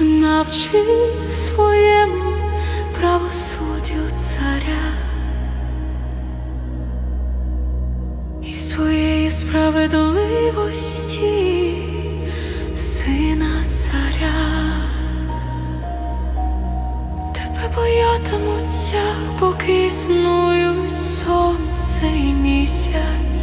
навчи своєму правосуддю царя і своєї справедливості сина царя. Тебе боятимуться, поки існують сонце і місяць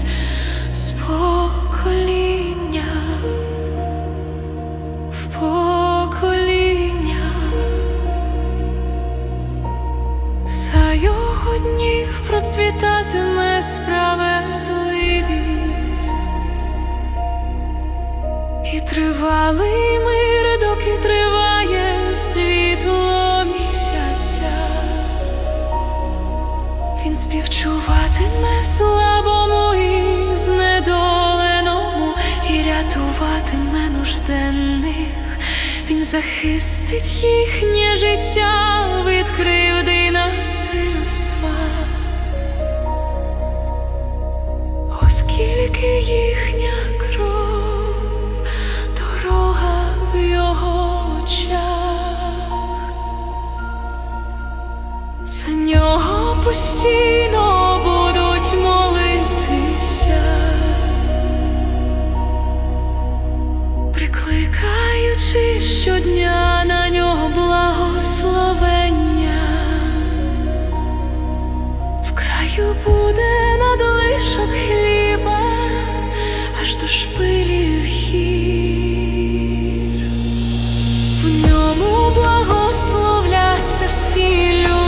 процвітатиме справедливість. І тривалий мир, доки триває світло місяця. Він співчуватиме слабому і знедоленому, і рятуватиме нужденних. Він захистить їхнє життя від кривди й постійно будуть молитися, прикликаючи щодня на нього благословення, в краю буде надлишок хліба, аж до шпилів хір, в ньому благословляться всі люди.